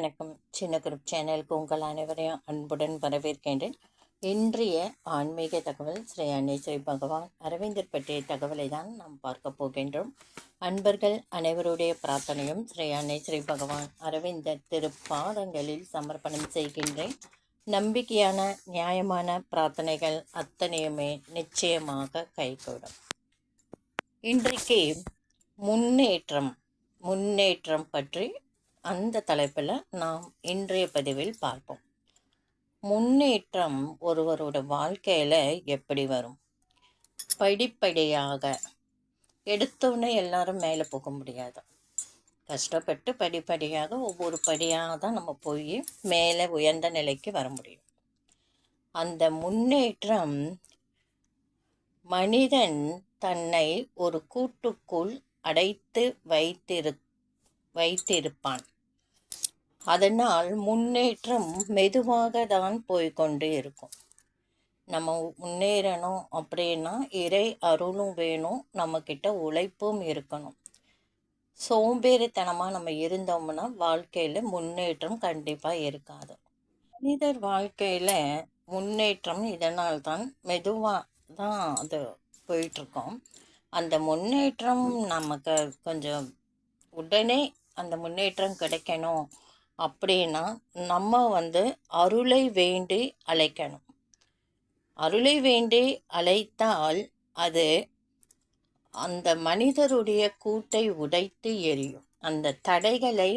வணக்கம். சின்ன குரூப் சேனலுக்கு உங்கள் அனைவரையும் அன்புடன் வரவேற்கின்றேன். இன்றைய ஆன்மீக தகவல் ஸ்ரீ அன்னை பகவான் அரவிந்தர் பற்றிய தகவலை தான் நாம் பார்க்க போகின்றோம். அன்பர்கள் அனைவருடைய பிரார்த்தனையும் ஸ்ரீ அன்னை பகவான் அரவிந்தர் திருப்பாதங்களில் சமர்ப்பணம் செய்கின்றேன். நம்பிக்கையான நியாயமான பிரார்த்தனைகள் அத்தனையுமே நிச்சயமாக கைகூடும். இன்றைக்கு முன்னேற்றம் முன்னேற்றம் பற்றி அந்த தலைப்பில் நாம் இன்றைய பதிவில் பார்ப்போம். முன்னேற்றம் ஒருவரோட வாழ்க்கையில் எப்படி வரும்? படிப்படியாக எடுத்தோடனே எல்லாரும் மேலே போக முடியாது. கஷ்டப்பட்டு படிப்படியாக ஒவ்வொரு படியாக தான் நம்ம போய் மேலே உயர்ந்த நிலைக்கு வர முடியும். அந்த முன்னேற்றம் மனிதன் தன்னை ஒரு கூட்டுக்குள் அடைத்து வைத்திரு வைத்திருப்பான். அதனால் முன்னேற்றம் மெதுவாக தான் போய்கொண்டு இருக்கும். நம்ம முன்னேறணும் அப்படின்னா இறை அருளும் வேணும் நம்மக்கிட்ட உழைப்பும் இருக்கணும். சோம்பேறித்தனமாக நம்ம இருந்தோம்னா வாழ்க்கையில் முன்னேற்றம் கண்டிப்பாக இருக்காது. மனிதர் வாழ்க்கையில் முன்னேற்றம் இதனால் தான் மெதுவாக தான் அது போயிட்டுருக்கோம். அந்த முன்னேற்றம் நமக்கு கொஞ்சம் உடனே அந்த முன்னேற்றம் கிடைக்கணும். அப்படின்னா நம்ம வந்து அருளை வேண்டி அழைக்கணும். அருளை வேண்டி அழைத்தால் அது அந்த மனிதருடைய கூட்டை உடைத்து எரியும் அந்த தடைகளை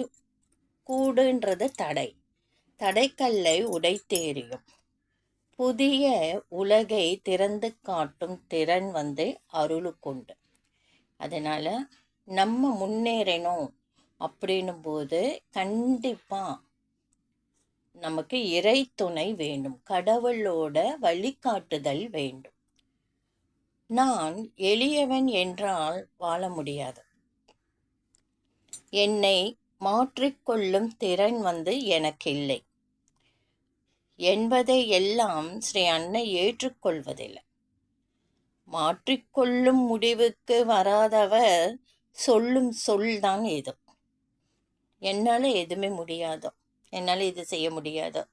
கூடுன்றது தடை. தடைக்கல்லை உடைத்து எரியும் புதிய உலகை திறந்து காட்டும் திறன் வந்து அருளுக்குண்டு அதனால் நம்ம முன்னேறணும். அப்படின்னும் போது கண்டிப்பாக நமக்கு இறை துணை வேண்டும். கடவுளோட வழிகாட்டுதல் வேண்டும். நான் எளியவன் என்றால் வாழ முடியாது. என்னை மாற்றிக்கொள்ளும் திறன் வந்து எனக்கு இல்லை என்பதை எல்லாம் ஸ்ரீ அன்னை ஏற்றுக்கொள்வதில்லை. மாற்றிக்கொள்ளும் முடிவுக்கு வராதவர் சொல்லும் சொல் தான் இது. என்னால் எதுவுமே முடியாதோ என்னால் இது செய்ய முடியாதோ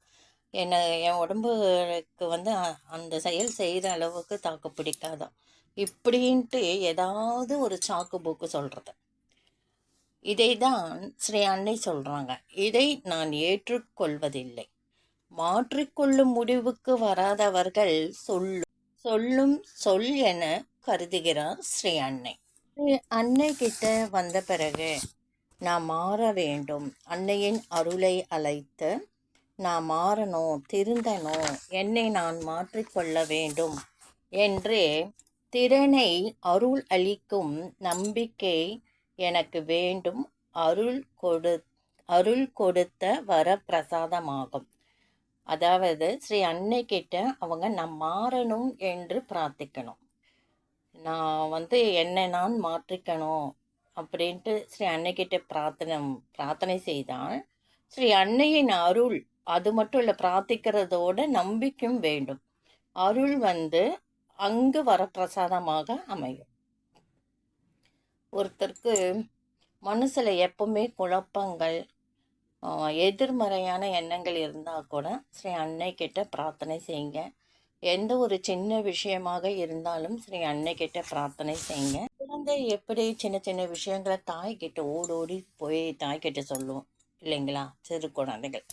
என்னை என் உடம்புக்கு வந்து அந்த செயல் செய்கிற அளவுக்கு தாக்கு பிடிக்காதோ இப்படின்ட்டு ஏதாவது ஒரு சாக்கு போக்கு சொல்கிறது இதை தான் ஸ்ரீ அன்னை சொல்கிறாங்க இதை நான் ஏற்றுக்கொள்வதில்லை. மாற்றிக்கொள்ளும் முடிவுக்கு வராதவர்கள் சொல்லும் சொல்லும் சொல் என கருதுகிறார் ஸ்ரீ அன்னை. அன்னை கிட்ட வந்த பிறகு நான் மாற வேண்டும். அன்னையின் அருளை அழைத்து நான் மாறணும் திருந்தணும் என்னை நான் மாற்றிக்கொள்ள வேண்டும். என்று திறனை அருள் அளிக்கும் நம்பிக்கை எனக்கு வேண்டும். அருள் கொடு அருள் கொடுத்த வரப்பிரசாதமாகும். அதாவது ஸ்ரீ அன்னை கிட்ட அவங்க நான் மாறணும் என்று பிரார்த்திக்கணும். நான் வந்து என்னை நான் மாற்றிக்கணும். அப்படின்ட்டு ஸ்ரீ அன்னைக்கிட்ட பிரார்த்தனை பிரார்த்தனை செய்தால் ஸ்ரீ அன்னையின் அருள் அது மட்டும் இல்லை பிரார்த்திக்கிறதோட நம்பிக்கையும் வேண்டும். அருள் வந்து அங்கு வரப்பிரசாதமாக அமையும். ஒருத்தருக்கு மனசில் எப்பவுமே குழப்பங்கள் எதிர்மறையான எண்ணங்கள் இருந்தால் கூட ஸ்ரீ அன்னை கிட்ட பிரார்த்தனை செய்யுங்க. எந்த ஒரு சின்ன விஷயமாக இருந்தாலும் ஸ்ரீ அன்னை கிட்ட பிரார்த்தனை செய்யுங்க. குழந்தை எப்படி சின்ன சின்ன விஷயங்களை தாய்கிட்ட ஓடோடி போய் தாய்கிட்ட சொல்லுவோம் இல்லைங்களா? சிறு குழந்தைகள்.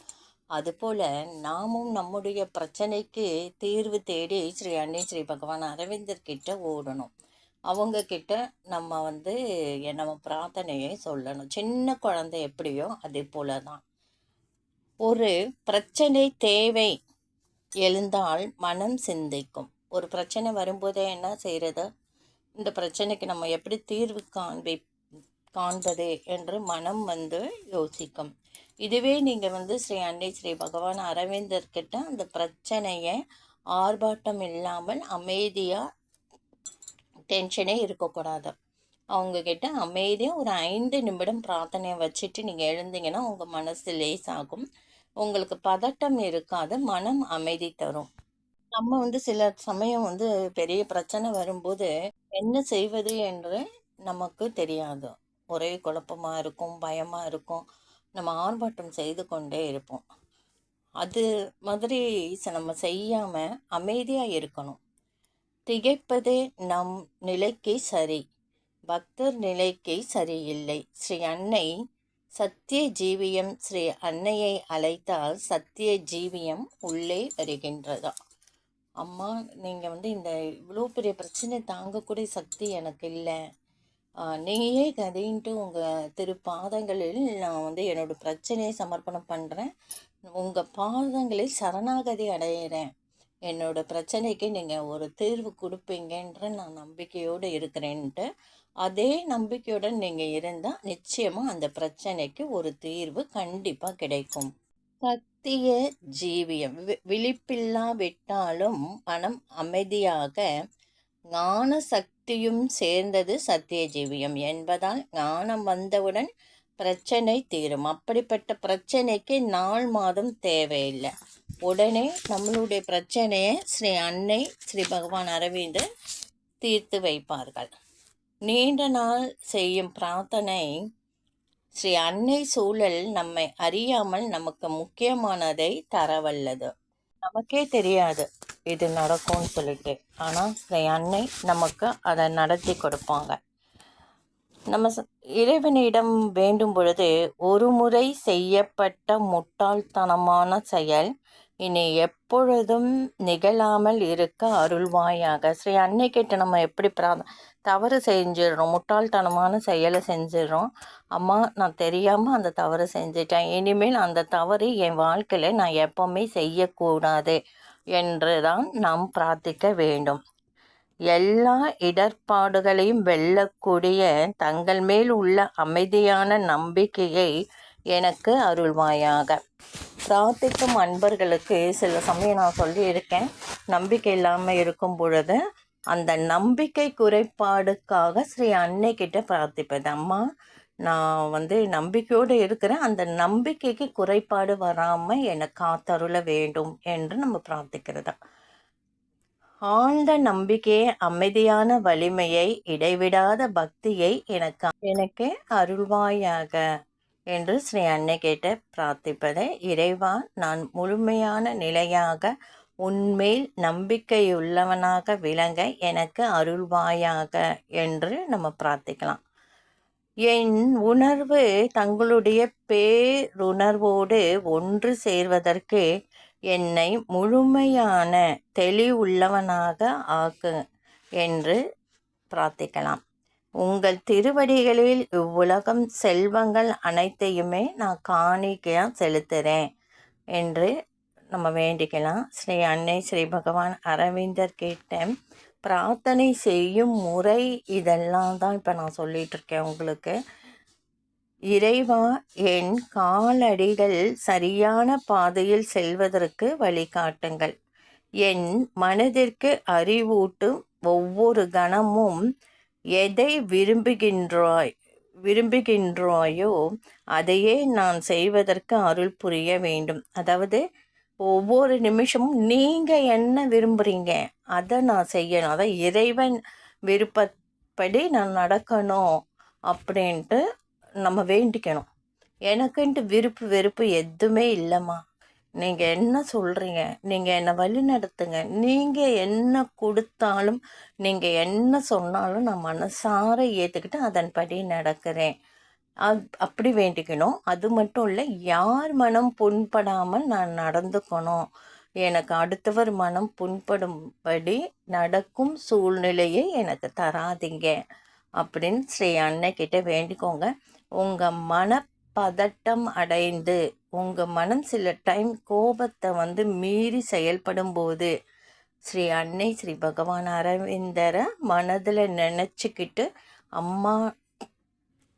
அதுபோல் நாமும் நம்முடைய பிரச்சனைக்கு தீர்வு தேடி ஸ்ரீ அன்னை ஸ்ரீ பகவான் அரவிந்தர் கிட்ட ஓடணும். அவங்க கிட்ட நம்ம வந்து நம்ம பிரார்த்தனையை சொல்லணும். சின்ன குழந்தை எப்படியோ அதே போல தான் ஒரு பிரச்சனை தேவை எழுந்தால் மனம் சிந்திக்கும். ஒரு பிரச்சனை வரும்போதே என்ன செய்கிறது இந்த பிரச்சனைக்கு நம்ம எப்படி தீர்வு காண்பி காண்பது என்று மனம் வந்து யோசிக்கும். இதுவே நீங்கள் வந்து ஸ்ரீ அன்னை ஸ்ரீ பகவான் அரவிந்தர்கிட்ட அந்த பிரச்சனையை ஆர்ப்பாட்டம் இல்லாமல் அமைதியாக டென்ஷனே இருக்கக்கூடாது. அவங்கக்கிட்ட அமைதியாக ஒரு ஐந்து நிமிடம் பிரார்த்தனையை வச்சுட்டு நீங்கள் எழுந்தீங்கன்னா உங்கள் மனசு லேஸ் ஆகும் உங்களுக்கு பதட்டம் இருக்காது மனம் அமைதி தரும். நம்ம வந்து சில சமயம் வந்து பெரிய பிரச்சனை வரும்போது என்ன செய்வது என்று நமக்கு தெரியாது. ஒரே குழப்பமாக இருக்கும் பயமாக இருக்கும். நம்ம ஆர்ப்பாட்டம் செய்து கொண்டே இருப்போம். அது மாதிரி நம்ம செய்யாமல் அமைதியாக இருக்கணும். திகைப்பதே நம் நிலைக்கு சரி. பக்தர் நிலைக்கு சரியில்லை. ஸ்ரீ அன்னை சத்திய ஜீவியம் ஸ்ரீ அன்னையை அழைத்தால் சத்திய ஜீவியம் உள்ளே வருகின்றதா? அம்மா நீங்கள் வந்து இந்த இவ்வளோ பெரிய பிரச்சனை தாங்கக்கூடிய சக்தி எனக்கு இல்லை. நீயே கதைன்ட்டு உங்கள் திரு பாதங்களில் நான் வந்து என்னோடய பிரச்சனையை சமர்ப்பணம் பண்ணுறேன் உங்கள் பாதங்களில் சரணாகதி அடையிறேன். என்னோடய பிரச்சனைக்கு நீங்கள் ஒரு தீர்வு கொடுப்பீங்கன்ற நான் நம்பிக்கையோடு இருக்கிறேன்ட்டு அதே நம்பிக்கையுடன் நீங்கள் இருந்தால் நிச்சயமாக அந்த பிரச்சனைக்கு ஒரு தீர்வு கண்டிப்பாக கிடைக்கும். சத்திய ஜீவியம். வி- விழிப்பில்லாவிட்டாலும் மனம் அமைதியாக ஞான சக்தியும் சேர்ந்தது சத்திய ஜீவியம் என்பதால் ஞானம் வந்தவுடன் பிரச்சனை தீரும். அப்படிப்பட்ட பிரச்சனைக்கு நாள் மாதம் தேவையில்லை. உடனே நம்மளுடைய பிரச்சனையை ஸ்ரீ அன்னை ஸ்ரீ பகவான் அரவிந்தர் தீர்த்து வைப்பார்கள். நீண்ட நாள் செய்யும் பிரார்த்தனை ஸ்ரீ அன்னை சூழல் நம்மை அறியாமல் நமக்கு முக்கியமானதை தரவல்லது. நமக்கே தெரியாது இது நடக்கும்னு சொல்லிட்டு. ஆனால் ஸ்ரீ அன்னை நமக்கு அதை நடத்தி கொடுப்பாங்க. நம்ம இறைவனிடம் வேண்டும் பொழுது ஒரு முறை செய்யப்பட்ட முட்டாள்தனமான செயல் இனி எப்பொழுதும் நிகழாமல் இருக்க அருள்வாயாக. ஸ்ரீ அன்னை கிட்ட நம்ம எப்படி பிரா தவறு செஞ்சிடறோம் முட்டாள்தனமான செயலை செஞ்சிடறோம். அம்மா நான் தெரியாமல் அந்த தவறு செஞ்சிட்டேன். இனிமேல் அந்த தவறு என் வாழ்க்கையில் நான் எப்பவுமே செய்யக்கூடாது என்று தான் நாம் பிரார்த்திக்க வேண்டும். எல்லா இடர்பாடுகளையும் வெல்லக்கூடிய தங்கள் மேல் உள்ள அமைதியான நம்பிக்கையை எனக்கு அருள்வாயாக. பிரார்த்திக்கும் அன்பர்களுக்கு சில சமயம் நான் சொல்லியிருக்கேன் நம்பிக்கை இல்லாமல் இருக்கும் பொழுது அந்த நம்பிக்கை குறைபாடுக்காக ஸ்ரீ அன்னை கிட்ட பிரார்த்திப்பது அம்மா நான் வந்து நம்பிக்கையோடு இருக்கிறேன் அந்த நம்பிக்கைக்கு குறைபாடு வராமல் என்னை காத்தருள வேண்டும் என்று நம்ம பிரார்த்திக்கிறதா. ஆழ்ந்த நம்பிக்கையை அமைதியான வலிமையை இடைவிடாத பக்தியை எனக்கு எனக்கு அருள்வாயாக என்று ஸ்ரீ அன்னை கேட்ட பிரார்த்திப்பதை இறைவா நான் முழுமையான நிலையாக உன்மேல் நம்பிக்கையுள்ளவனாக விளங்க எனக்கு அருள்வாயாக என்று நம்ம பிரார்த்திக்கலாம். என் உணர்வு தங்களுடைய பேருணர்வோடு ஒன்று சேர்வதற்கு என்னை முழுமையான தெளிவுள்ளவனாக ஆக்கு என்று பிரார்த்திக்கலாம். உங்கள் திருவடிகளில் இவ்வுலகம் செல்வங்கள் அனைத்தையுமே நான் காணிக்கையாக செலுத்துகிறேன் என்று நம்ம வேண்டிக்கலாம். ஸ்ரீ அன்னை ஸ்ரீ பகவான் அரவிந்தர் கிட்ட பிரார்த்தனை செய்யும் முறை இதெல்லாம் தான் இப்போ நான் சொல்லிகிட்டு இருக்கேன் உங்களுக்கு. இறைவா என் காலடிகள் சரியான பாதையில் செல்வதற்கு வழிகாட்டுங்கள். என் மனதிற்கு அறிவூட்டும் ஒவ்வொரு கணமும் எதை விரும்புகின்றாய் விரும்புகின்றாயோ அதையே நான் செய்வதற்கு அருள் புரிய வேண்டும். அதாவது ஒவ்வொரு நிமிஷமும் நீங்கள் என்ன விரும்புகிறீங்க அதை நான் செய்யணும். அதான் இறைவன் விருப்பப்படி நான் நடக்கணும் அப்படின்ட்டு நம்ம வேண்டிக்கணும். எனக்குன்ட்டு விருப்பு வெறுப்பு எதுவுமே இல்லைம்மா. நீங்கள் என்ன சொல்கிறீங்க நீங்கள் என்னை வழி நடத்துங்க? நீங்கள் என்ன கொடுத்தாலும் நீங்கள் என்ன சொன்னாலும் நான் மனசார ஏற்றுக்கிட்டு அதன்படி நடக்கிறேன். அப் அப்படி வேண்டிக்கணும். அது மட்டும் இல்லை யார் மனம் புண்படாமல் நான் நடந்துக்கணும். எனக்கு அடுத்தவர் மனம் புண்படும்படி நடக்கும் சூழ்நிலையை எனக்கு தராதீங்க. அப்படின்னு ஸ்ரீ அன்னைக்கிட்ட வேண்டிக்கோங்க. உங்கள் மன பதட்டம் அடைந்து உங்கள் மனம் சில டைம் கோபத்தை வந்து மீறி செயல்படும் போது ஸ்ரீ அன்னை ஸ்ரீ பகவான் அரவிந்தரை மனதில் நினச்சிக்கிட்டு அம்மா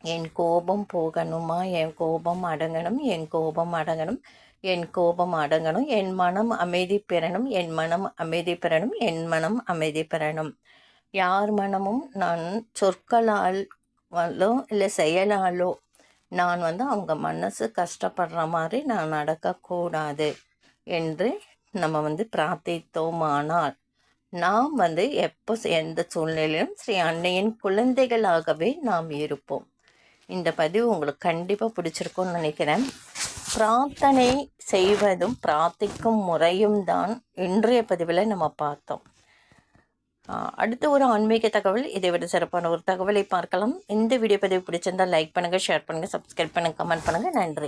என் கோபம் போகணுமா? என் கோபம் அடங்கணும்? என் கோபம் அடங்கணும்? என் கோபம் அடங்கணும்? என் மனம் அமைதி பெறணும்? என் மனம் அமைதி பெறணும்? என் மனம் அமைதி பெறணும்? யார் மனமும் நான் சொற்களால் இல்லை செயலாலோ நான் வந்து அவங்க மனசு கஷ்டப்படுற மாதிரி நான் நடக்கக்கூடாது என்று நம்ம வந்து பிரார்த்தித்தோமானால் நாம் வந்து எப்போ எந்த சூழ்நிலையிலும் ஸ்ரீ அன்னையின் குழந்தைகளாகவே நாம் இருப்போம். இந்த பதிவு உங்களுக்கு கண்டிப்பாக பிடிச்சிருக்கும்னு நினைக்கிறேன். பிரார்த்தனை செய்வதும் பிரார்த்திக்கும் முறையும் தான் இன்றைய பதிவில் நம்ம பார்த்தோம். அடுத்த ஒரு ஆன்மீக தகவல். இதை விட சிறப்பான ஒரு தகவலை பார்க்கலாம். இந்த வீடியோ பதிவு பிடிச்சிருந்தால் லைக் பண்ணுங்கள் ஷேர் பண்ணுங்கள் சப்ஸ்கிரைப் பண்ணுங்கள் கமெண்ட் பண்ணுங்கள் நன்றி.